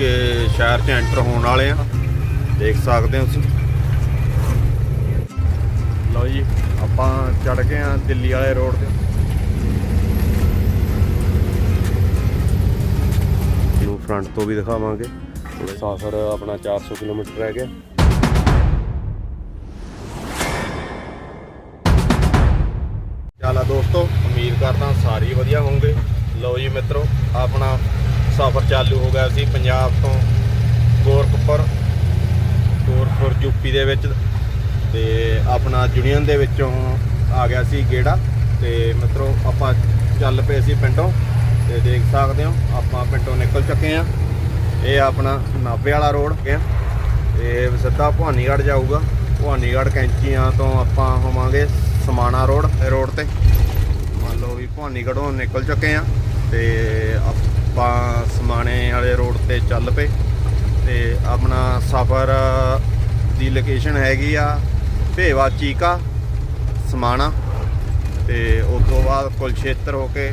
ਚੀਕੇ ਸ਼ਹਿਰ 'ਚ ਐਂਟਰ ਹੋਣ ਵਾਲੇ ਆ। ਦੇਖ ਸਕਦੇ ਹੋ ਤੁਸੀਂ। ਲਓ ਜੀ, ਆਪਾਂ ਚੜ ਗਏ ਆ ਦਿੱਲੀ ਵਾਲੇ ਰੋਡ ਤੇ। ਨੂੰ ਫਰੰਟ ਤੋਂ ਵੀ ਦਿਖਾਵਾਂਗੇ। ਸਫ਼ਰ ਆਪਣਾ 400 ਕਿਲੋਮੀਟਰ ਰਹਿ ਗਿਆ। ਚੱਲਾ ਦੋਸਤੋ, ਉਮੀਦ ਕਰਦਾ ਸਾਰੇ ਵਧੀਆ ਹੋਵੋਗੇ। ਲਓ ਜੀ ਮਿੱਤਰੋ, ਆਪਣਾ ਸਫ਼ਰ ਚਾਲੂ ਹੋ ਗਿਆ ਸੀ, ਪੰਜਾਬ ਤੋਂ ਗੋਰਖਪੁਰ ਗੋਰਖਪੁਰ ਯੂਪੀ ਦੇ ਵਿੱਚ ਤੇ ਆਪਣਾ ਯੂਨੀਅਨ ਦੇ ਵਿੱਚੋਂ ਆ ਗਿਆ ਸੀ ਗੇੜਾ ਤੇ ਮਿੱਤਰੋ ਆਪਾਂ ਚੱਲ ਪਏ ਸੀ ਪਿੰਡੋਂ ਤੇ ਦੇਖ ਸਕਦੇ ਹੋ, ਆਪਾਂ ਪਿੰਡੋਂ ਨਿਕਲ ਚੁੱਕੇ ਆ ਇਹ ਆਪਣਾ ਨਾਭੇ ਵਾਲਾ ਰੋਡ ਗਿਆ ਤੇ ਸਿੱਧਾ ਭਵਾਨੀਗੜ੍ਹ ਜਾਊਗਾ। ਭਵਾਨੀਗੜ੍ਹ ਕੈਂਚੀਆਂ ਤੋਂ ਆਪਾਂ ਹੋਵਾਂਗੇ ਸਮਾਣਾ ਰੋਡ ਇਹ ਰੋਡ ਤੇ। ਮੰਨ ਲਓ ਵੀ ਭਵਾਨੀਗੜ੍ਹੋਂ ਨਿਕਲ ਚੁੱਕੇ ਆ ਤੇ ਆਪਾਂ ਸਮਾਣੇ ਵਾਲੇ ਰੋਡ ਤੇ ਚੱਲ ਪਏ ਤੇ ਆਪਣਾ ਸਫ਼ਰ ਦੀ ਲੋਕੇਸ਼ਨ ਹੈਗੀ ਆ ਭੇਵਾ ਚੀਕਾ, ਸਮਾਣਾ ਤੇ ਉਸ ਤੋਂ ਬਾਅਦ ਕੁਲਛੇਤਰ ਹੋ ਕੇ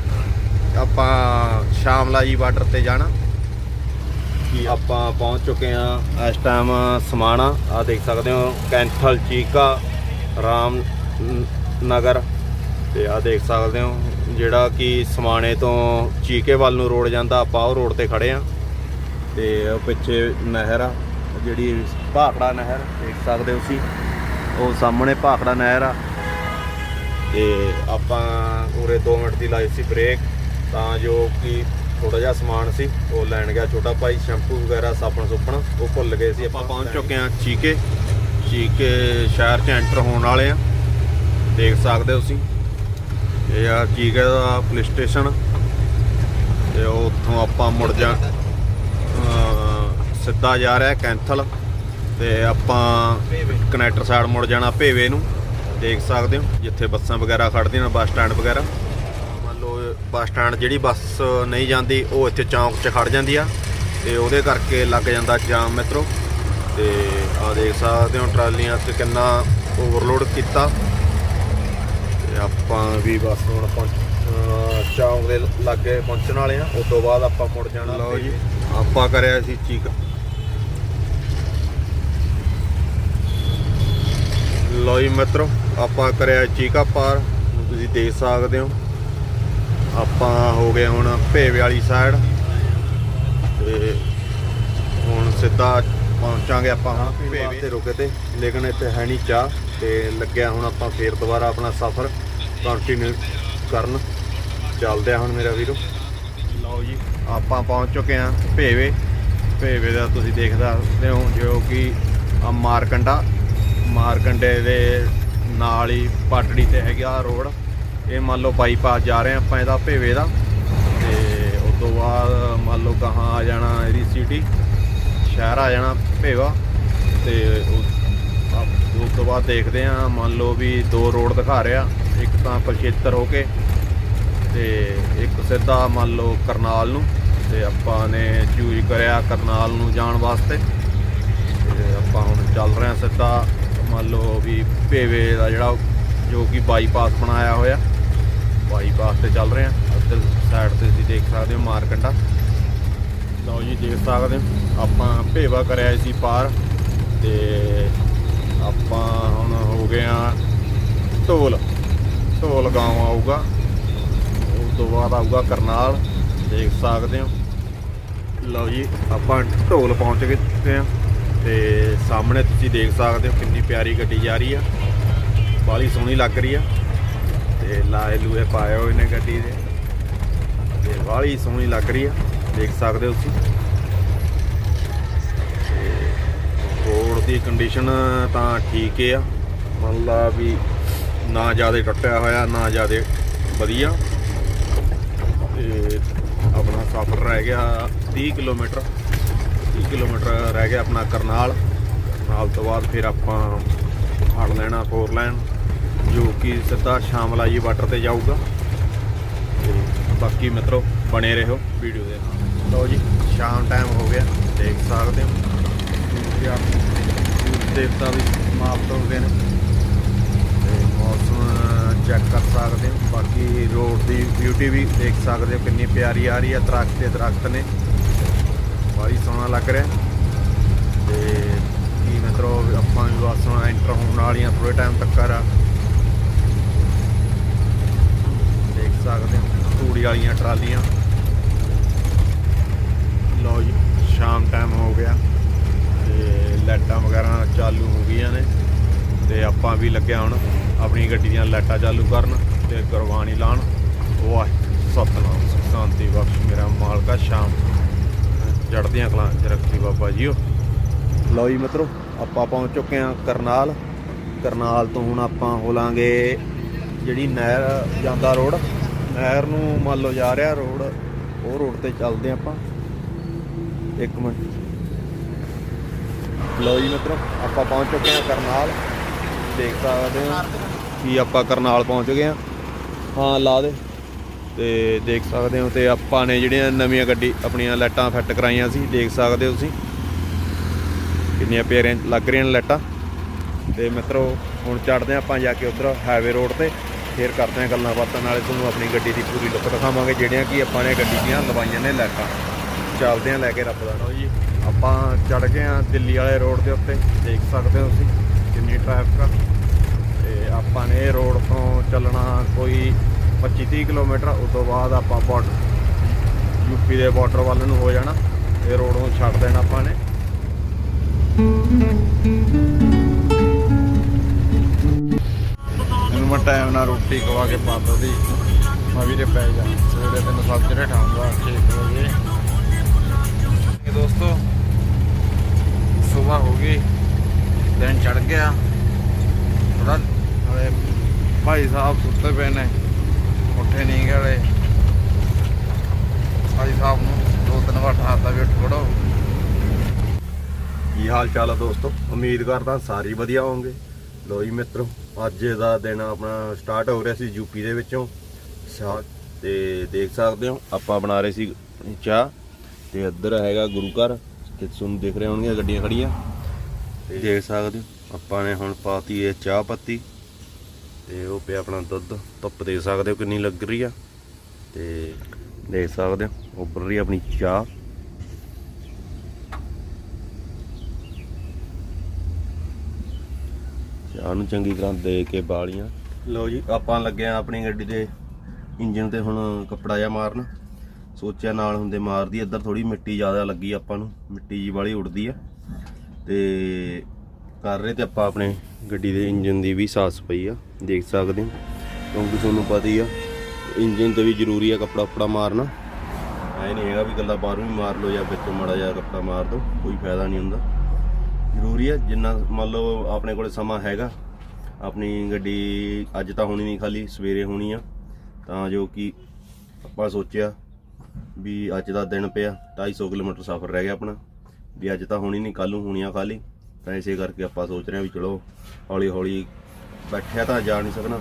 ਆਪਾਂ ਸ਼ਾਮਲਾ ਜੀ ਬਾਰਡਰ ਤੇ ਜਾਣਾ ਕਿ ਆਪਾਂ ਪਹੁੰਚ ਚੁੱਕੇ ਆ ਇਸ ਟਾਈਮ ਸਮਾਣਾ। ਆ ਦੇਖ ਸਕਦੇ ਹੋ, ਕੈਂਥਲ ਚੀਕਾ ਰਾਮ ਨਗਰ ਤੇ ਆ ਦੇਖ ਸਕਦੇ ਹੋ ਜਿਹੜਾ ਕਿ ਸਮਾਣੇ ਤੋਂ ਚੀਕੇ ਵੱਲ ਨੂੰ ਰੋਡ ਜਾਂਦਾ, ਆਪਾਂ ਉਹ ਰੋਡ ਤੇ ਖੜੇ ਆ। ਤੇ ਉਹ ਪਿੱਛੇ ਨਹਿਰ ਆ, ਜਿਹੜੀ ਭਾਖੜਾ ਨਹਿਰ, ਦੇਖ ਸਕਦੇ ਹੋ ਤੁਸੀਂ। ਉਹ ਸਾਹਮਣੇ ਭਾਖੜਾ ਨਹਿਰ ਆ। ਤੇ ਆਪਾਂ ਉਰੇ 2 ਮਿੰਟ ਦੀ ਲਾਈ ਸੀ ਬ੍ਰੇਕ, ਤਾਂ ਜੋ ਕਿ ਥੋੜਾ ਜਿਹਾ ਸਮਾਨ ਸੀ, ਉਹ ਲੈਣ ਗਿਆ ਛੋਟਾ ਭਾਈ, ਸ਼ੈਂਪੂ ਵਗੈਰਾ, ਸਾਬਣ ਸੁਪਣ ਉਹ ਭੁੱਲ ਗਏ ਸੀ। ਆਪਾਂ ਪਹੁੰਚ ਚੁੱਕੇ ਆ ਚੀਕੇ। ਚੀਕੇ ਸ਼ਹਿਰ 'ਚ ਐਂਟਰ ਹੋਣ ਵਾਲੇ ਆ। ਦੇਖ ਸਕਦੇ ਹੋ ਤੁਸੀਂ। ਇਹ ਆ ਚੀਕੇ ਦਾ ਪੁਲਿਸ ਸਟੇਸ਼ਨ ਤੇ ਉੱਥੋਂ ਆਪਾਂ ਮੁੜ ਜਾ ਸਿੱਧਾ ਜਾ ਰਿਹਾ ਕੈਂਥਲ। ਤੇ ਆਪਾਂ ਕਨੈਕਟਰ ਸਾਈਡ ਮੁੜ ਜਾਣਾ ਭੇਵੇ ਨੂੰ। ਦੇਖ ਸਕਦੇ ਹੋ, ਜਿੱਥੇ ਬੱਸਾਂ ਵਗੈਰਾ ਖੜਦੀਆਂ ਨੇ, ਬੱਸ ਸਟੈਂਡ ਵਗੈਰਾ। ਮੰਨ ਲਓ, ਬੱਸ ਸਟੈਂਡ ਜਿਹੜੀ ਬੱਸ ਨਹੀਂ ਜਾਂਦੀ, ਉਹ ਇੱਥੇ ਚੌਂਕ 'ਚ ਖੜ ਜਾਂਦੀ ਆ। ਤੇ ਉਹਦੇ ਕਰਕੇ ਲੱਗ ਜਾਂਦਾ ਜਾਮ ਮਿੱਤਰੋ। ਤੇ ਆ ਦੇਖ ਸਕਦੇ ਹੋ, ਟਰਾਲੀਆਂ ਤੇ ਕਿੰਨਾ ਓਵਰਲੋਡ ਕੀਤਾ। ਤੇ ਆਪਾਂ ਵੀ ਬਸ ਹੁਣ ਪਹੁੰਚ ਚੌਂਕ ਦੇ ਲਾਗੇ ਪਹੁੰਚਣ ਵਾਲੇ ਆ। ਉਸ ਤੋਂ ਬਾਅਦ ਆਪਾਂ ਮੁੜ ਜਾਣਾ ਲਓ ਜੀ ਆਪਾਂ ਕਰਿਆ ਸੀ ਚੀਕ। ਲਓ ਜੀ ਮਿੱਤਰੋ ਆਪਾਂ ਕਰਿਆ ਚੀਕਾ ਪਾਰ। ਤੁਸੀਂ ਦੇਖ ਸਕਦੇ ਹੋ। ਆਪਾਂ ਹੋ ਗਏ ਹੁਣ ਭੇਵੇ ਵਾਲੀ ਸਾਈਡ ਤੇ ਹੁਣ ਸਿੱਧਾ ਪਹੁੰਚਾਂਗੇ ਆਪਾਂ ਹੁਣ ਭੇਵੇ ਤੇ ਰੁਕੇ ਤੇ। ਲੇਕਿਨ ਇੱਥੇ ਹੈ ਨਹੀਂ ਚਾਹ ਤੇ ਲੱਗਿਆ ਹੁਣ ਆਪਾਂ ਫੇਰ ਦੁਬਾਰਾ ਆਪਣਾ ਸਫ਼ਰ। ਕੰਟੀਨਿਊ ਕਰਨ। ਚੱਲਦੇ ਆ ਹੁਣ ਮੇਰਾ ਵੀਰੋ। ਲਓ ਜੀ, ਆਪਾਂ ਪਹੁੰਚ ਚੁੱਕੇ ਆ ਭੇਵੇ। ਭੇਵੇ ਦਾ ਤੁਸੀਂ ਦੇਖ ਸਕਦੇ ਹੋ ਜੋ ਕਿ ਮਾਰਕੰਡਾ। ਮਾਰਕੰਡੇ ਦੇ ਨਾਲ ਹੀ ਪਾਟੜੀ ਤੇ ਹੈਗਾ ਰੋਡ। ਇਹ ਮੰਨ ਲਓ ਬਾਈਪਾਸ ਜਾ ਰਹੇ ਆ ਆਪਾਂ ਇਹਦਾ ਭੇਵੇ ਦਾ। ਤੇ ਉਸ ਤੋਂ ਬਾਅਦ ਮੰਨ ਲਓ ਕਹਾਂ ਆ ਜਾਣਾ ਇਹਦੀ ਸਿਟੀ ਸ਼ਹਿਰ ਆ ਜਾਣਾ ਭੇਵਾ। ਤੇ ਉਸ ਉਸ ਤੋਂ ਬਾਅਦ ਦੇਖਦੇ ਆ ਮੰਨ ਲਓ ਵੀ ਦੋ ਰੋਡ ਦਿਖਾ ਰਿਹਾ। ਇੱਕ ਤਾਂ ਕੁਲਛੇਤਰ ਹੋ ਕੇ ਤੇ ਇੱਕ ਸਿੱਧਾ ਮੰਨ ਲਓ ਕਰਨਾਲ ਨੂੰ ਤੇ ਆਪਾਂ ਨੇ ਚੂਜ਼ ਕਰਿਆ ਕਰਨਾਲ ਨੂੰ ਜਾਣ ਵਾਸਤੇ। ਤੇ ਆਪਾਂ ਹੁਣ ਚੱਲ ਰਹੇ ਹਾਂ ਸਿੱਧਾ ਮੰਨ ਲਓ ਵੀ ਭੇਵੇ ਦਾ ਜਿਹੜਾ ਜੋ ਕਿ ਬਾਈਪਾਸ ਬਣਾਇਆ ਹੋਇਆ। ਬਾਈਪਾਸ ਤੇ ਚੱਲ ਰਹੇ ਹਾਂ। ਉੱਧਰ ਸਾਈਡ ਤੇ ਤੁਸੀਂ ਦੇਖ ਸਕਦੇ ਹੋ ਮਾਰਕੰਡਾ। ਲਓ ਜੀ, ਦੇਖ ਸਕਦੇ ਹੋ। ਆਪਾਂ ਭੇਵਾ ਕਰਿਆ ਸੀ ਪਾਰ ਤੇ ਆਪਾਂ ਹੁਣ ਹੋ ਗਏ ਆ ਢੋਲ। ਢੋਲ ਗਾਉਂ ਆਊਗਾ। ਉਸ ਤੋਂ ਬਾਅਦ ਆਊਗਾ ਕਰਨਾਲ। ਦੇਖ ਸਕਦੇ ਹੋ। ਲਓ ਜੀ, ਆਪਾਂ ਢੋਲ ਪਹੁੰਚ ਗਏ ਆ। ਤੇ ਸਾਹਮਣੇ ਤੁਸੀਂ ਦੇਖ ਸਕਦੇ ਹੋ ਕਿੰਨੀ ਪਿਆਰੀ ਗੱਡੀ ਜਾ ਰਹੀ ਆ। ਬਾਲੀ ਸੋਹਣੀ ਲੱਗ ਰਹੀ ਆ। ਤੇ ਲਾਏ ਲੂਏ ਪਾਏ ਹੋਏ ਨੇ ਗੱਡੀ ਦੇ। ਤੇ ਬਾਲੀ ਸੋਹਣੀ ਲੱਗ ਰਹੀ ਆ। ਦੇਖ ਸਕਦੇ ਹੋ ਤੁਸੀਂ। ਤੇ ਰੋਡ ਦੀ ਕੰਡੀਸ਼ਨ ਤਾਂ ਠੀਕ ਆ। ਮੰਨ ਲਾ ਵੀ ਨਾ ਜ਼ਿਆਦਾ ਟੁੱਟਿਆ ਹੋਇਆ, ਨਾ ਜ਼ਿਆਦਾ ਵਧੀਆ। ਤੇ ਆਪਣਾ ਸਫ਼ਰ ਰਹਿ ਗਿਆ 30 ਕਿਲੋਮੀਟਰ। 30 ਕਿਲੋਮੀਟਰ ਰਹਿ ਗਿਆ ਆਪਣਾ ਕਰਨਾਲ। ਕਰਨਾਲ ਤੋਂ ਬਾਅਦ ਫਿਰ ਆਪਾਂ ਫੜ ਲੈਣਾ ਫੋਰ ਲਾਈਨ ਜੋ ਕਿ ਸਿੱਧਾ ਸ਼ਾਮਲਾ ਜੀ ਬਾਰਡਰ ਤੇ ਜਾਊਗਾ। ਤੇ ਬਾਕੀ ਮਿੱਤਰੋ, ਬਣੇ ਰਹੋ ਵੀਡੀਓ ਦੇ ਨਾਲ। ਲਓ ਜੀ, ਸ਼ਾਮ ਟਾਈਮ ਹੋ ਗਿਆ, ਦੇਖ ਸਕਦੇ ਹੋ। ਸੂਰਜ ਆ- ਦੇਵਤਾ ਵੀ ਸਮਾਪਤ ਹੋ ਗਏ ਨੇ। ਸਕਦੇ ਹੋ। ਬਾਕੀ ਰੋਡ ਦੀ ਬਿਊਟੀ ਵੀ ਦੇਖ ਸਕਦੇ ਹੋ ਕਿੰਨੀ ਪਿਆਰੀ ਆ ਰਹੀ ਹੈ ਦਰਖਤ ਤੇ ਦਰਖਤ ਨੇ। ਬੜੀ ਸੋਹਣਾ ਲੱਗ ਰਿਹਾ। ਤੇ ਕੀ ਮਿੱਤਰੋ, ਆਪਾਂ ਵੀ ਬਸ ਹੁਣ ਐਂਟਰ ਹੋਣ ਵਾਲੀਆਂ ਥੋੜੇ ਟਾਈਮ ਤੱਕ ਆ। ਦੇਖ ਸਕਦੇ ਹੋ, ਤੂੜੀ ਵਾਲੀਆਂ ਟਰਾਲੀਆਂ। ਲਓ ਜੀ, ਸ਼ਾਮ ਟਾਈਮ ਹੋ ਗਿਆ। ਤੇ ਲਾਈਟਾਂ ਵਗੈਰਾ ਚਾਲੂ ਹੋ ਗਈਆਂ ਨੇ। ਤੇ ਆਪਾਂ ਵੀ ਲੱਗਿਆ ਹੁਣ ਆਪਣੀ ਗੱਡੀ ਦੀਆਂ ਲਾਈਟਾਂ ਚਾਲੂ ਕਰਨ। ਤੇ ਗੁਰਬਾਣੀ ਲਾਣ। ਵਾਹ ਸਤਨਾਮ ਸ਼ਾਂਤੀ ਬਖਸ਼ ਮੇਰਾ ਮਾਲਕਾ ਸ਼ਾਮ ਜੜਦੀਆਂ ਕਲਾਂ ਚ ਰੱਖੀ ਬਾਬਾ ਜੀਓ। ਲਓ ਜੀ ਮਿੱਤਰੋ ਆਪਾਂ ਪਹੁੰਚ ਚੁੱਕੇ ਹਾਂ ਕਰਨਾਲ। ਕਰਨਾਲ ਤੋਂ ਹੁਣ ਆਪਾਂ ਹੋਲਾਂਗੇ ਜਿਹੜੀ ਨਹਿਰ ਜਾਂਦਾ ਰੋਡ। ਨਹਿਰ ਨੂੰ ਮੰਨ ਲਓ ਜਾ ਰਿਹਾ ਰੋਡ ਉਹ ਰੋਡ ਤੇ ਚੱਲਦੇ ਆਪਾਂ। ਇੱਕ ਮਿੰਟ। ਲਓ ਜੀ ਮਿੱਤਰੋ ਆਪਾਂ ਪਹੁੰਚ ਚੁੱਕੇ ਹਾਂ ਕਰਨਾਲ। ਦੇਖ ਸਕਦੇ ਹੋ ਕਿ ਆਪਾਂ ਕਰਨਾਲ ਪਹੁੰਚ ਗਏ ਹਾਂ। ਹਾਂ, ਲਾ ਦੇ। ਤੇ ਦੇਖ ਸਕਦੇ ਹੋ ਤੇ ਆਪਾਂ ਨੇ ਜਿਹੜੀਆਂ ਨਵੀਆਂ ਗੱਡੀ, ਆਪਣੀਆਂ ਲਾਈਟਾਂ ਫਿੱਟ ਕਰਾਈਆਂ ਸੀ, ਦੇਖ ਸਕਦੇ ਹੋ ਤੁਸੀਂ। ਕਿੰਨੀਆਂ ਪਿਆਰੀਆਂ ਲੱਗ ਰਹੀਆਂ ਨੇ ਲਾਈਟਾਂ। ਤੇ ਮਿੱਤਰੋ, ਹੁਣ ਚੜਦੇ ਹਾਂ ਆਪਾਂ ਜਾ ਕੇ ਉਧਰ ਹਾਈਵੇ ਰੋਡ ਤੇ। ਫੇਰ ਕਰਦੇ ਹਾਂ ਗੱਲਾਂ ਬਾਤਾਂ, ਨਾਲੇ ਤੁਹਾਨੂੰ ਆਪਣੀ ਗੱਡੀ ਦੀ ਪੂਰੀ ਲੁੱਕ ਦਿਖਾਵਾਂਗੇ, ਜਿਹੜੀਆਂ ਕਿ ਆਪਾਂ ਨੇ ਗੱਡੀ ਦੀਆਂ ਲਵਾਈਆਂ ਨੇ ਲਾਈਟਾਂ। ਚੱਲਦੇ ਹਾਂ ਲੈ ਕੇ ਰੱਬ ਦਾ ਨਾਮ ਜੀ। ਆਪਾਂ ਚੜ ਗਏ ਹਾਂ ਦਿੱਲੀ ਵਾਲੇ ਰੋਡ ਦੇ ਉੱਤੇ, ਦੇਖ ਸਕਦੇ ਹੋ ਤੁਸੀਂ ਕਿੰਨੀ ਟ੍ਰੈਫਿਕ ਆ। ਆਪਾਂ ਨੇ ਇਹ ਰੋਡ ਤੋਂ ਚੱਲਣਾ ਕੋਈ 25-30 ਕਿਲੋਮੀਟਰ, ਉਸ ਤੋਂ ਬਾਅਦ ਆਪਾਂ ਬਾਰਡਰ ਯੂਪੀ ਦੇ ਬਾਰਡਰ ਵੱਲ ਨੂੰ ਹੋ ਜਾਣਾ, ਇਹ ਰੋਡ ਨੂੰ ਛੱਡ ਦੇਣਾ ਆਪਾਂ ਨੇ। ਇਹਨੂੰ ਮੈਂ ਟਾਈਮ ਨਾਲ ਰੋਟੀ ਖਵਾ ਕੇ ਪਾਤਾ ਦੀ ਮੈਂ ਵੀਰੇ ਪੈ ਜਾ, ਸਵੇਰੇ ਤੈਨੂੰ ਸੱਜਰੇ ਠਾਉਂਗਾ 6 ਵਜੇ। ਇਹ ਦੋਸਤੋ, ਸਵੇਰ ਹੋ ਗਈ, ਦਿਨ ਚੜ ਗਿਆ। ਥੋੜਾ ਹਲੇ ਭਾਈ ਸਾਹਿਬ ਸੁੱਤੇ ਪਏ ਨੇ, ਉੱਠੇ ਨਹੀਂ ਗਏ ਭਾਈ ਸਾਹਿਬ ਨੂੰ ਦੋ ਤਿੰਨ ਵਾਰ ਠਾਤਾ ਵੀ ਉੱਠ ਖੜੋ। ਕੀ ਹਾਲ ਚਾਲ ਆ ਦੋਸਤੋ? ਉਮੀਦ ਕਰਦਾ ਸਾਰੇ ਵਧੀਆ ਹੋਵੋਗੇ। ਲੋ ਜੀ ਮਿੱਤਰੋ, ਅੱਜ ਦਾ ਦਿਨ ਆਪਣਾ ਸਟਾਰਟ ਹੋ ਰਿਹਾ ਸੀ ਯੂਪੀ ਦੇ ਵਿੱਚੋਂ। ਸ਼ਾ- ਤੇ ਦੇਖ ਸਕਦੇ ਹੋ, ਆਪਾਂ ਬਣਾ ਰਹੇ ਸੀ ਚਾਹ। ਤੇ ਇੱਧਰ ਹੈਗਾ ਗੁਰੂ ਘਰ, ਤੇ ਤੁਹਾਨੂੰ ਦਿਖ ਰਹੇ ਹੋਣਗੀਆਂ ਗੱਡੀਆਂ ਖੜੀਆਂ। ਤੇ ਦੇਖ ਸਕਦੇ ਹੋ, ਆਪਾਂ ਨੇ ਹੁਣ ਪਾਤੀ ਇਹ ਚਾਹ ਪੱਤੀ। ਤੇ ਉਹ ਪਿਆ ਆਪਣਾ ਦੁੱਧ, ਧੁੱਪ ਦੇ ਸਕਦੇ ਹੋ ਕਿੰਨੀ ਲੱਗ ਰਹੀ ਆ। ਤੇ ਦੇਖ ਸਕਦੇ ਹੋ, ਉੱਪਰ ਰਹੀ ਆਪਣੀ ਚਾਹ। ਚਾਹ ਨੂੰ ਚੰਗੀ ਤਰ੍ਹਾਂ ਦੇ ਕੇ ਬਾਲੀਆਂ। ਲਓ ਜੀ, ਆਪਾਂ ਲੱਗੇ ਆ ਆਪਣੀ ਗੱਡੀ ਦੇ ਇੰਜਨ ਤੇ ਹੁਣ ਕੱਪੜਾ ਜਿਹਾ ਮਾਰਨ। ਸੋਚਿਆ ਨਾਲ ਹੁੰਦੇ ਮਾਰਦੀ, ਇੱਧਰ ਥੋੜੀ ਮਿੱਟੀ ਜ਼ਿਆਦਾ ਲੱਗੀ ਆਪਾਂ ਨੂੰ, ਮਿੱਟੀ ਜੀ ਵਾਲੀ ਉੱਡਦੀ ਆ। ਤੇ ਕਰ ਰਹੇ ਤੇ ਆਪਾਂ ਆਪਣੇ ਗੱਡੀ ਦੇ ਇੰਜਨ ਦੀ ਵੀ ਸਾਫ਼ ਸਫ਼ਾਈ ਆ, ਦੇਖ ਸਕਦੇ ਹੋ। ਕਿਉਂਕਿ ਤੁਹਾਨੂੰ ਪਤਾ ਹੀ ਆ, ਇੰਜਨ ਤੇ ਵੀ ਜ਼ਰੂਰੀ ਆ ਕੱਪੜਾ ਕੱਪੜਾ ਮਾਰਨਾ। ਐ ਨਹੀਂ ਹੈਗਾ ਵੀ ਗੱਲਾਂ ਬਾਹਰੋਂ ਹੀ ਮਾਰ ਲਓ ਜਾਂ ਵਿੱਚੋਂ ਮਾੜਾ ਜਿਹਾ ਕੱਪੜਾ ਮਾਰ ਦਿਓ, ਕੋਈ ਫਾਇਦਾ ਨਹੀਂ ਹੁੰਦਾ। ਜ਼ਰੂਰੀ ਆ, ਜਿੰਨਾ ਮੰਨ ਲਓ ਆਪਣੇ ਕੋਲੇ ਸਮਾਂ ਹੈਗਾ, ਆਪਣੀ ਗੱਡੀ ਅੱਜ ਤਾਂ ਹੋਣੀ ਨਹੀਂ ਖਾਲੀ, ਸਵੇਰੇ ਹੋਣੀ ਆ। ਤਾਂ ਜੋ ਕਿ ਆਪਾਂ ਸੋਚਿਆ ਵੀ ਅੱਜ ਦਾ ਦਿਨ ਪਿਆ 250 ਕਿਲੋਮੀਟਰ ਸਫ਼ਰ ਰਹਿ ਗਿਆ ਆਪਣਾ, ਵੀ ਅੱਜ ਤਾਂ ਹੋਣੀ ਨਹੀਂ ਕੱਲ ਨੂੰ ਹੋਣੀ ਆ ਖਾਲੀ। ਤਾਂ ਇਸੇ ਕਰਕੇ ਆਪਾਂ ਸੋਚ ਰਹੇ ਹਾਂ ਵੀ ਚਲੋ ਹੌਲੀ ਹੌਲੀ ਬੈਠਿਆ ਤਾਂ ਜਾ ਨਹੀਂ ਸਕਣਾ।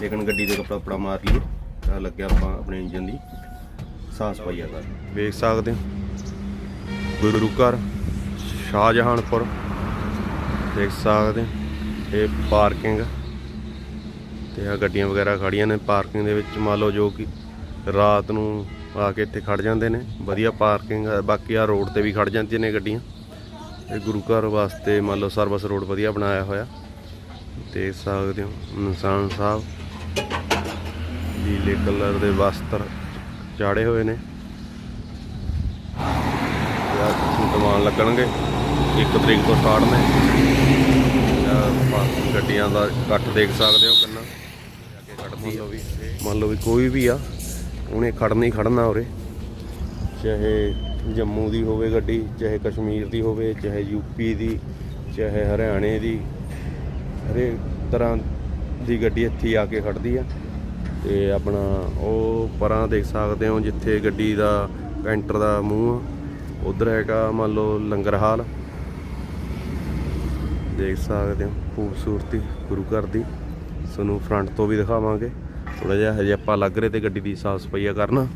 ਲੇਕਿਨ ਗੱਡੀ ਦੇ ਕੱਪੜਾ ਕੱਪੜਾ ਮਾਰ ਲਈਏ, ਤਾਂ ਲੱਗਿਆ ਆਪਾਂ ਆਪਣੇ ਇੰਜਨ ਦੀ ਸਾਫ਼ ਸਫ਼ਾਈ ਕਰ ਵੇਖ ਸਕਦੇ ਹੋ। ਗੁਰੂ ਘਰ, ਸ਼ਾਹਜਹਾਨਪੁਰ। ਦੇਖ ਸਕਦੇ ਹੋ। ਇਹ ਪਾਰਕਿੰਗ। ਤੇ ਆ ਗੱਡੀਆਂ ਵਗੈਰਾ ਖੜੀਆਂ ਨੇ। ਪਾਰਕਿੰਗ ਦੇ ਵਿੱਚ ਮੰਨ ਲਓ ਜੋ ਕਿ ਰਾਤ ਨੂੰ ਆ ਕੇ ਇੱਥੇ ਖੜ ਜਾਂਦੇ ਨੇ। ਵਧੀਆ ਪਾਰਕਿੰਗ ਬਾਕੀ ਆ ਰੋਡ ਤੇ ਵੀ ਖੜ ਜਾਂਦੀਆਂ ਨੇ ਗੱਡੀਆਂ। ਇਹ ਗੁਰੂ ਘਰ ਵਾਸਤੇ ਮੰਨ ਲਓ ਸਰਵਿਸ ਰੋਡ ਵਧੀਆ ਬਣਾਇਆ ਹੋਇਆ। ਦੇਖ ਸਕਦੇ ਹੋ ਇਨਸਾਨ ਸਾਹਿਬ। ਨੀਲੇ ਕਲਰ ਦੇ ਵਸਤਰ ਚਾੜੇ ਹੋਏ ਨੇ। ਯਾਰ ਸਮਾਨ ਲੱਗਣਗੇ। ਇੱਕ ਤਰੀਕ ਤੋਂ ਸਟਾਰਟ ਨੇ। ਗੱਡੀਆਂ ਦਾ ਇਕੱਠ ਦੇਖ ਸਕਦੇ ਹੋ ਕਿੰਨਾ। ਮੰਨ ਲਓ ਵੀ ਕੋਈ ਵੀ ਆ, ਉਹਨੇ ਖੜਨਾ ਹੀ ਖੜਨਾ ਉਰੇ। ਚਾਹੇ ਜੰਮੂ ਦੀ ਹੋਵੇ ਗੱਡੀ, ਚਾਹੇ ਕਸ਼ਮੀਰ ਦੀ ਹੋਵੇ, ਚਾਹੇ ਯੂਪੀ ਦੀ, ਚਾਹੇ ਹਰਿਆਣੇ ਦੀ, ਹਰੇਕ ਤਰ੍ਹਾਂ ਦੀ ਗੱਡੀ ਇੱਥੇ ਆ ਕੇ ਖੜਦੀ ਆ। ਤੇ ਆਪਣਾ ਉਹ ਪਰਾਂ ਦੇਖ ਸਕਦੇ ਹੋ ਜਿੱਥੇ ਗੱਡੀ ਦਾ ਕੈਂਟਰ ਦਾ ਮੂੰਹ ਆ। ਉਧਰ ਹੈਗਾ ਮੰਨ ਲਓ ਲੰਗਰ ਹਾਲ। ਦੇਖ ਸਕਦੇ ਹੋ ਖੂਬਸੂਰਤੀ ਗੁਰੂ ਘਰ ਦੀ। ਤੁਹਾਨੂੰ ਫਰੰਟ ਤੋਂ ਵੀ ਦਿਖਾਵਾਂਗੇ। ਥੋੜਾ ਜਿਹਾ ਹਜੇ ਆਪਾਂ ਲੱਗ ਰਹੇ ਤੇ ਗੱਡੀ ਦੀ ਸਾਫ਼ ਸਫਾਈਆ ਕਰਨਾ।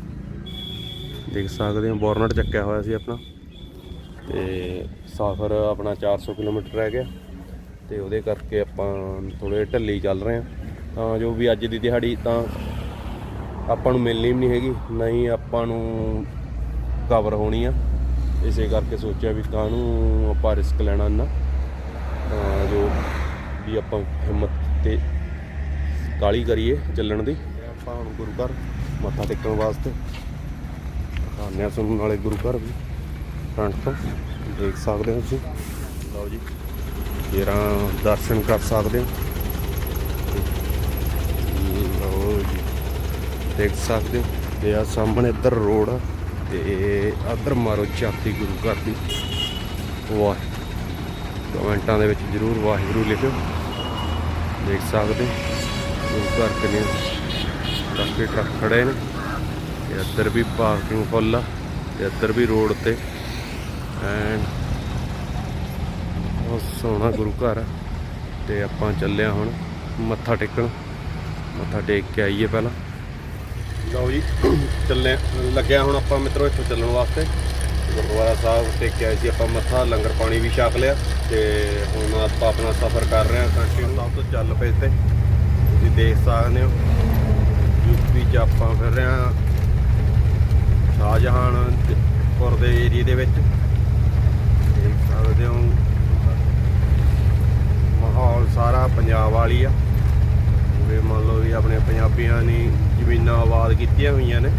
ਦੇਖ ਸਕਦੇ ਹੋ, ਬੋਰਨਟ ਚੱਕਿਆ ਹੋਇਆ ਸੀ ਆਪਣਾ। ਤੇ ਸਫ਼ਰ ਆਪਣਾ 400 ਕਿਲੋਮੀਟਰ ਰਹਿ ਗਿਆ। ਤੇ ਉਹਦੇ ਕਰਕੇ ਆਪਾਂ ਥੋੜੇ ਢੱਲੀ ਚੱਲ ਰਹੇ ਹਾਂ। ਤਾਂ ਜੋ ਵੀ ਅੱਜ ਦੀ ਦਿਹਾੜੀ ਤਾਂ ਆਪਾਂ ਨੂੰ ਮਿਲਣੀ ਵੀ ਨਹੀਂ ਹੈਗੀ, ਨਹੀਂ ਆਪਾਂ ਨੂੰ ਕਵਰ ਹੋਣੀ ਆ। ਇਸੇ ਕਰਕੇ ਸੋਚਿਆ ਵੀ ਕਾਹਨੂੰ ਆਪਾਂ ਰਿਸਕ ਲੈਣਾ ਇੰਨਾ। ਤਾਂ ਜੋ ਵੀ ਆਪਾਂ ਹਿੰਮਤ ਤੇ ਕਾਲੀ ਕਰੀਏ ਚੱਲਣ ਦੀ। ਆਪਾਂ ਹੁਣ ਗੁਰੂ ਘਰ ਮੱਥਾ ਟੇਕਣ ਵਾਸਤੇ ਆਉਂਦੇ ਹਾਂ ਤੁਹਾਨੂੰ ਨਾਲੇ ਗੁਰੂ ਘਰ ਵੀ ਫਰੰਟ ਤੋਂ, ਦੇਖ ਸਕਦੇ ਹੋ ਤੁਸੀਂ। ਲਓ ਜੀ, ਜੇਰਾ ਦਰਸ਼ਨ ਕਰ ਸਕਦੇ ਹੋ। ਲਓ ਜੀ, ਦੇਖ ਸਕਦੇ ਹੋ। ਤੇ ਆ ਸਾਹਮਣੇ ਇੱਧਰ ਰੋਡ ਆ, ਤੇ ਇੱਧਰ ਮਾਰੋ ਚਾਤੀ ਗੁਰੂ ਘਰ ਦੀ। ਵਾਹ ਕਮੈਂਟਾਂ ਦੇ ਵਿੱਚ ਜਰੂਰ ਵਾਹਿਗੁਰੂ ਲਿਖਿਓ। ਦੇਖ ਸਕਦੇ ਗੁਰੂ ਘਰ ਕਿੰਨੇ ਕਾਫੀ ਟਰੱਕ ਖੜੇ ਨੇ। ਤੇ ਇੱਧਰ ਵੀ ਪਾਰਕਿੰਗ ਫੁੱਲ ਆ ਤੇ ਇੱਧਰ ਵੀ ਰੋਡ ਤੇ। ਐਂਡ ਬਹੁਤ ਸੋਹਣਾ ਗੁਰੂ ਘਰ ਆ। ਤੇ ਆਪਾਂ ਚੱਲਿਆ ਹੁਣ ਮੱਥਾ ਟੇਕਣ। ਮੱਥਾ ਟੇਕ ਕੇ ਆਈਏ ਪਹਿਲਾਂ। ਲਓ ਜੀ, ਚੱਲੇ ਲੱਗਿਆ ਹੁਣ ਆਪਾਂ ਮਿੱਤਰੋ ਇੱਥੋਂ ਚੱਲਣ ਵਾਸਤੇ। ਗੁਰਦੁਆਰਾ ਸਾਹਿਬ ਟੇਕ ਕੇ ਆਏ ਸੀ ਆਪਾਂ ਮੱਥਾ, ਲੰਗਰ ਪਾਣੀ ਵੀ ਛਕ ਲਿਆ। ਤੇ ਹੁਣ ਆਪਾਂ ਆਪਣਾ ਸਫ਼ਰ ਕਰ ਰਹੇ ਹਾਂ ਕੰਟੀਨਿਊ ਸਾਹਿਬ ਤੋਂ ਚੱਲ ਪਏ ਤੇ। ਤੁਸੀਂ ਦੇਖ ਸਕਦੇ ਹੋ। ਯੂਪੀ ਚ ਆਪਾਂ ਫਿਰ ਰਹੇ ਹਾਂ। ਸ਼ਾਹਜਹਾਨਪੁਰ ਦੇ ਏਰੀਏ ਦੇ ਵਿੱਚ। ਦੇਖ ਸਕਦੇ ਹੋ। ਮਾਹੌਲ ਸਾਰਾ ਪੰਜਾਬ ਵਾਲੀ ਆ। ਵੀ ਮੰਨ ਲਓ ਵੀ ਆਪਣੇ ਪੰਜਾਬੀਆਂ ਨੇ ਜ਼ਮੀਨਾਂ ਆਬਾਦ ਕੀਤੀਆਂ ਹੋਈਆਂ ਨੇ।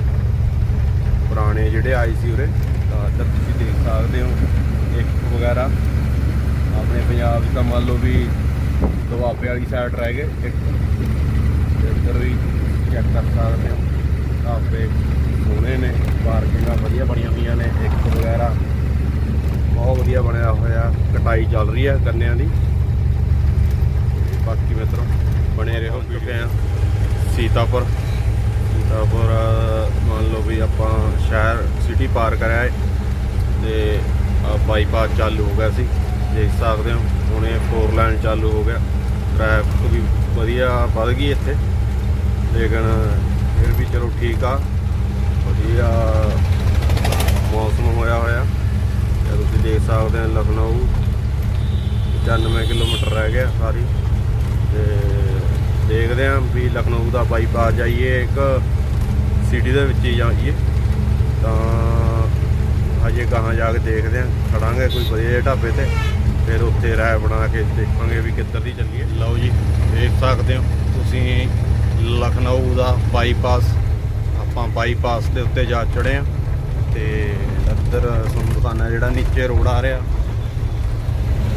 ਪੁਰਾਣੇ ਜਿਹੜੇ ਆਏ ਸੀ ਉਰੇ, ਤਾਂ ਇੱਧਰ ਤੁਸੀਂ ਦੇਖ ਸਕਦੇ ਹੋ, ਇੱਕ ਵਗੈਰਾ। ਆਪਣੇ ਪੰਜਾਬ 'ਚ ਤਾਂ ਮੰਨ ਲਓ ਵੀ ਦੁਆਬੇ ਵਾਲੀ ਸਾਈਡ ਰਹਿ ਗਏ। ਇੱਕ ਇੱਧਰ ਵੀ ਚੈੱਕ ਕਰ ਸਕਦੇ ਹੋ। ਢਾਬੇ ਸੋਹਣੇ ਨੇ, ਪਾਰਕਿੰਗਾਂ ਵਧੀਆ ਬਣੀਆਂ ਹੋਈਆਂ ਨੇ, ਇੱਕ ਵਗੈਰਾ। ਬਹੁਤ ਵਧੀਆ ਬਣਿਆ ਹੋਇਆ, ਕਟਾਈ ਚੱਲ ਰਹੀ ਹੈ ਗੰਨਿਆਂ ਦੀ। ਬਾਕੀ ਮਿੱਤਰੋ, ਬਣੇ ਰਹੋ ਚੁੱਕੇ ਆ। ਸੀਤਾਪੁਰ। ਸੀਤਾਪੁਰ, ਮੰਨ ਲਓ ਵੀ ਆਪਾਂ ਸ਼ਹਿਰ ਸਿਟੀ ਪਾਰ ਕਰਿਆ ਹੈ ਤੇ ਬਾਈਪਾਸ ਚਾਲੂ ਹੋ ਗਿਆ ਸੀ। ਦੇਖ ਸਕਦੇ ਹੋ, ਹੁਣੇ ਫੋਰ ਲਾਈਨ ਚਾਲੂ ਹੋ ਗਿਆ। ਟ੍ਰੈਫਿਕ ਵੀ ਵਧੀਆ ਵੱਧ ਗਈ ਇੱਥੇ। ਲੇਕਿਨ ਚਲੋ ਠੀਕ ਆ। ਵਧੀਆ ਮੌਸਮ ਹੋਇਆ ਹੋਇਆ। ਤੇ ਤੁਸੀਂ ਦੇਖ ਸਕਦੇ ਹੋ ਲਖਨਊ। 95 ਕਿਲੋਮੀਟਰ ਰਹਿ ਗਿਆ ਸਾਰੀ। ਤੇ ਦੇਖਦੇ ਆਂ ਵੀ ਲਖਨਊ ਦਾ ਬਾਈਪਾਸ ਜਾਈਏ ਇੱਕ ਸਿਟੀ ਦੇ ਵਿੱਚ ਹੀ ਜਾਈਏ। ਤਾਂ ਅਜੇ ਗਾਹਾਂ ਜਾ ਕੇ ਦੇਖਦੇ ਆਂ ਖੜਾਂਗੇ ਕੋਈ ਵਧੀਆ ਜਿਹੇ ਢਾਬੇ ਤੇ। ਫਿਰ ਉੱਥੇ ਰਾਇ ਬਣਾ ਕੇ ਦੇਖਾਂਗੇ ਵੀ ਕਿੱਧਰ ਦੀ ਚੱਲੀਏ। ਲਓ ਜੀ, ਦੇਖ ਸਕਦੇ ਹੋ ਤੁਸੀਂ ਲਖਨਊ ਦਾ ਬਾਈਪਾਸ। ਆਪਾਂ ਬਾਈਪਾਸ ਦੇ ਉੱਤੇ ਜਾ ਚੜੇ ਆਂ ਤੇ ਇੱਧਰ ਤੁਹਾਨੂੰ ਦਿਖਾਉਣਾ ਜਿਹੜਾ ਨੀਚੇ ਰੋਡ ਆ ਰਿਹਾ।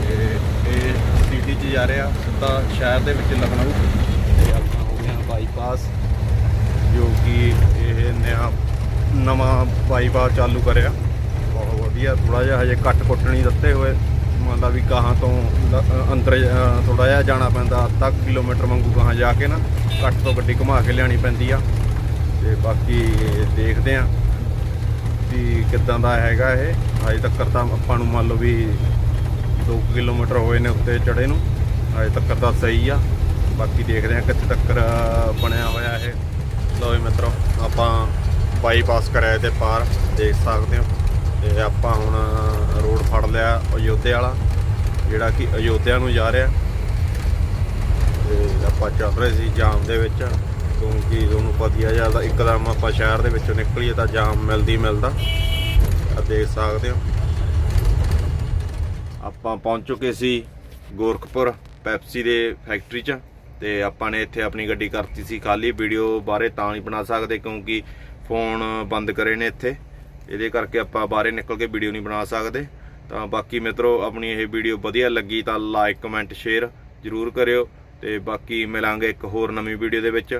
ਤੇ ਇਹ ਸਿਟੀ 'ਚ ਜਾ ਰਿਹਾ ਸਿੱਧਾ ਸ਼ਹਿਰ ਦੇ ਵਿੱਚ ਲਖਨਊ। ਤੇ ਆਪਾਂ ਹੋ ਗਿਆ ਬਾਈਪਾਸ ਜੋ ਕਿ ਇਹ ਨਿਆ ਨਵਾਂ ਬਾਈਪਾਸ ਚਾਲੂ ਕਰਿਆ। ਬਹੁਤ ਵਧੀਆ ਥੋੜਾ ਜਿਹਾ ਹਜੇ ਕੱਟ ਕੁੱਟਣੀ ਦਿੱਤੇ ਹੋਏ। ਮੰਨ ਲਾ ਵੀ ਗਾਹਾਂ ਤੋਂ ਲ- ਅ, ਅੰਦਰ ਥੋੜਾ ਜਿਹਾ ਜਾਣਾ ਪੈਂਦਾ ਅੱਧਾ ਕੁ ਕਿਲੋਮੀਟਰ ਵਾਂਗੂ ਗਾਹਾਂ ਜਾ ਕੇ ਨਾ ਕੱਟ ਤੋਂ ਗੱਡੀ ਘੁਮਾ ਕੇ ਲਿਆਣੀ ਪੈਂਦੀ ਆ। ਤੇ ਬਾਕੀ ਦੇਖਦੇ ਆ ਵੀ ਕਿੱਦਾਂ ਦਾ ਹੈਗਾ ਇਹ। ਹਜੇ ਤੱਕ ਤਾਂ ਆਪਾਂ ਨੂੰ ਮੰਨ ਲਓ ਵੀ 2 ਕਿਲੋਮੀਟਰ ਹੋਏ ਨੇ ਉੱਤੇ ਚੜੇ ਨੂੰ। ਅਜੇ ਤੱਕ ਤਾਂ ਸਹੀ ਆ। ਬਾਕੀ ਦੇਖਦੇ ਆ ਕਿੱਥੇ ਤੱਕ ਬਣਿਆ ਹੋਇਆ ਇਹ। ਲਓ ਜੀ ਮਿੱਤਰੋ, ਆਪਾਂ ਬਾਈਪਾਸ ਕਰਿਆ ਤੇ ਪਾਰ, ਦੇਖ ਸਕਦੇ ਹੋ। ਤੇ ਆਪਾਂ ਹੁਣ ਰੋਡ ਫੜ ਲਿਆ ਅਯੋਧਿਆ ਵਾਲਾ, ਜਿਹੜਾ ਕਿ ਅਯੋਧਿਆ ਨੂੰ ਜਾ ਰਿਹਾ। ਤੇ ਆਪਾਂ ਚੱਲ ਰਹੇ ਸੀ ਜਾਮ ਦੇ ਵਿੱਚ। ਕਿਉਂਕਿ ਤੁਹਾਨੂੰ ਪਤਾ ਹੀ ਆ ਜਾਂਦਾ ਇੱਕਦਮ ਆਪਾਂ ਸ਼ਹਿਰ ਦੇ ਵਿੱਚੋਂ ਨਿਕਲੀਏ ਤਾਂ ਜਾਮ ਮਿਲਦੀ ਮਿਲਦਾ। ਆ ਦੇਖ ਸਕਦੇ ਹੋ। ਆਪਾਂ ਪਹੁੰਚ ਚੁੱਕੇ ਸੀ ਗੋਰਖਪੁਰ ਪੈਪਸੀ ਦੇ ਫੈਕਟਰੀ 'ਚ ਤੇ ਆਪਾਂ ਨੇ ਇੱਥੇ ਆਪਣੀ ਗੱਡੀ ਕਰਤੀ ਸੀ ਖਾਲੀ। ਵੀਡੀਓ ਬਾਰੇ ਤਾਂ ਨਹੀਂ ਬਣਾ ਸਕਦੇ ਕਿਉਂਕਿ ਫੋਨ ਬੰਦ ਕਰੇ ਨੇ ਇੱਥੇ। ਇਹਦੇ ਕਰਕੇ ਆਪਾਂ ਬਾਹਰੇ ਨਿਕਲ ਕੇ ਵੀਡੀਓ ਨਹੀਂ ਬਣਾ ਸਕਦੇ। ਤਾਂ ਬਾਕੀ ਮਿੱਤਰੋ, ਆਪਣੀ ਇਹ ਵੀਡੀਓ ਵਧੀਆ ਲੱਗੀ ਤਾਂ ਲਾਈਕ ਕਮੈਂਟ ਸ਼ੇਅਰ ਜਰੂਰ ਕਰਿਓ ਤੇ ਬਾਕੀ ਮਿਲਾਂਗੇ ਇੱਕ ਹੋਰ ਨਵੀਂ ਵੀਡੀਓ ਦੇ ਵਿੱਚ।